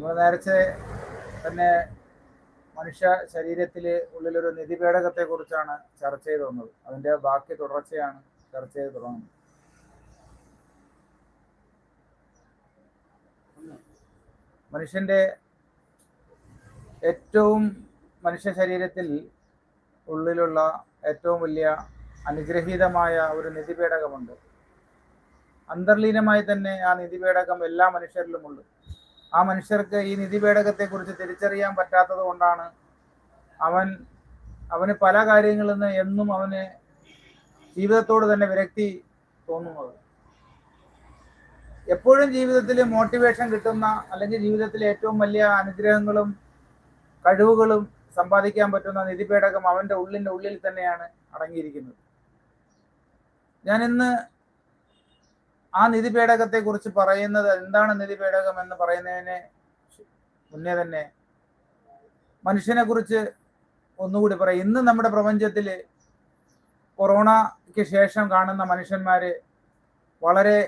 നമ്മൾ നേരത്തെ തന്നെ മനുഷ്യ ശരീരത്തിൽ ഉള്ളിലൊരു നിധിപേടകത്തെ കുറിച്ചാണ് ചർച്ച ചെയ്തു വന്നത്. അതിന്റെ ബാക്കി തുടർച്ചയാണ് ചർച്ച ചെയ്ത് തുടങ്ങുന്നത്. മനുഷ്യന്റെ ഏറ്റവും മനുഷ്യ ശരീരത്തിൽ ഉള്ളിലുള്ള ഏറ്റവും വലിയ അനുഗ്രഹീതമായ ഒരു നിധിപേടകമുണ്ട്. അന്തർലീനമായി തന്നെ ആ നിധിപേടകം എല്ലാ മനുഷ്യരിലുമുണ്ട്. ആ മനുഷ്യർക്ക് ഈ നിധിപേടകത്തെ കുറിച്ച് തിരിച്ചറിയാൻ പറ്റാത്തത് കൊണ്ടാണ് അവൻ അവന് പല കാര്യങ്ങളിൽ നിന്ന് എന്നും അവന് ജീവിതത്തോട് തന്നെ വിരക്തി തോന്നുന്നത്. എപ്പോഴും ജീവിതത്തിൽ മോട്ടിവേഷൻ കിട്ടുന്ന അല്ലെങ്കിൽ ജീവിതത്തിലെ ഏറ്റവും വലിയ അനുഗ്രഹങ്ങളും കഴിവുകളും സമ്പാദിക്കാൻ പറ്റുന്ന നിധിപേടകം അവന്റെ ഉള്ളിന്റെ ഉള്ളിൽ തന്നെയാണ് അടങ്ങിയിരിക്കുന്നത്. ഞാൻ ഇന്ന് ആ നിധി പേടകത്തെ കുറിച്ച് പറയുന്നത് എന്താണ് നിധി പേടകം എന്ന് പറയുന്നതിന് മുന്നേ തന്നെ മനുഷ്യനെ കുറിച്ച് ഒന്നുകൂടി പറയാം. ഇന്ന് നമ്മുടെ പ്രപഞ്ചത്തിൽ കൊറോണയ്ക്ക് ശേഷം കാണുന്ന മനുഷ്യന്മാര് വളരെ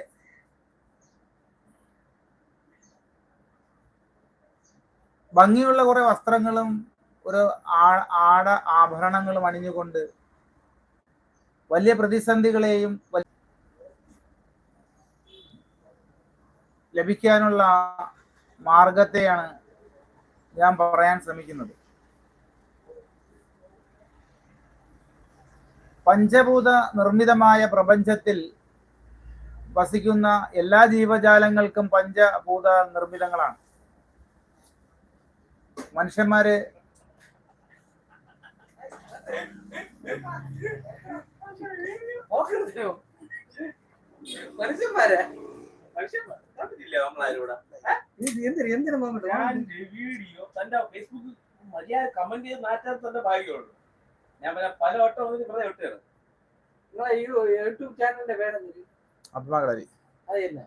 ഭംഗിയുള്ള കുറെ വസ്ത്രങ്ങളും ഒരു ആട ആഭരണങ്ങളും അണിഞ്ഞുകൊണ്ട് വലിയ പ്രതിസന്ധികളെയും ലഭിക്കാനുള്ള മാർഗത്തെയാണ് ഞാൻ പറയാൻ ശ്രമിക്കുന്നത്. പഞ്ചഭൂത നിർമ്മിതമായ പ്രപഞ്ചത്തിൽ വസിക്കുന്ന എല്ലാ ജീവജാലങ്ങൾക്കും പഞ്ചഭൂത നിർമ്മിതങ്ങളാണ്. മനുഷ്യന്മാര്? മനുഷ്യന്മാരെ. മനുഷ്യന്മാർ കണ്ടിട്ടില്ലേ നമ്മളാരൂടെ എന്തിനു എന്തിനു പോകുന്നുണ്ട് ഞാൻ വീഡിയോ തന്റെ ഫേസ്ബുക്ക് മര്യാദ കമന്റ് ചെയ്ത് മാറ്റാൻ തന്നെ ഭാഗ്യമുള്ളൂ ഞാൻ പിന്നെ പല വട്ടം വന്നിട്ട് വെറുതെ നിങ്ങളെ ഈ യൂട്യൂബ് ചാനലിന്റെ ആത്മാകളരി അത് തന്നെ.